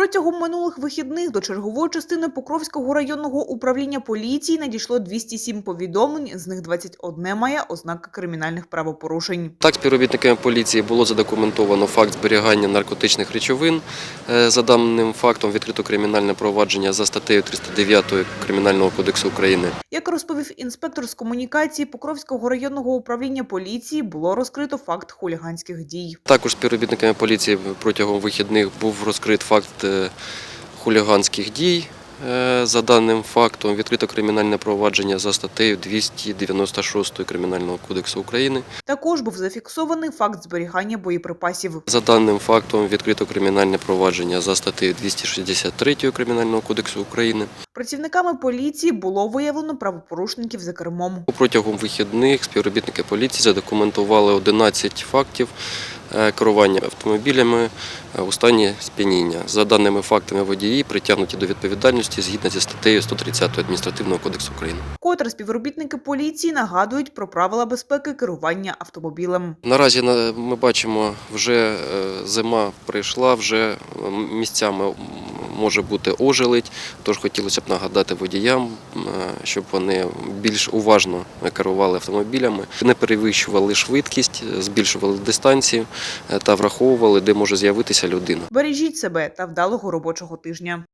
Протягом минулих вихідних до чергової частини Покровського районного управління поліції надійшло 207 повідомлень, з них 21 має ознаки кримінальних правопорушень. Так, співробітниками поліції було задокументовано факт зберігання наркотичних речовин. Е, За даним фактом відкрито кримінальне провадження за статтею 309 Кримінального кодексу України. Як розповів інспектор з комунікації Покровського районного управління поліції, було розкрито факт хуліганських дій. Також співробітниками поліції протягом вихідних був розкрит факт е, хуліганських дій. Е, За даним фактом відкрито кримінальне провадження за статтею 296 Кримінального кодексу України. Також був зафіксований факт зберігання боєприпасів. За даним фактом відкрито кримінальне провадження за статтею 263 Кримінального кодексу України. Працівниками поліції було виявлено правопорушників за кермом. Протягом вихідних співробітники поліції задокументували 11 фактів е, керування автомобілями е, у стані сп'яніння. За даними фактами водії притягнуті до відповідальності згідно зі статтею 130 Адміністративного кодексу України. Котре співробітники поліції нагадують про правила безпеки керування автомобілем. Наразі на- ми бачимо, вже е, зима прийшла, вже е, місцями може бути ожеледь, тож хотілося б нагадати водіям, е, щоб вони більш уважно керували автомобілями, не перевищували швидкість, збільшували дистанцію е, та враховували, де може з'явитися людина. Бережіть себе та вдалого робочого тижня.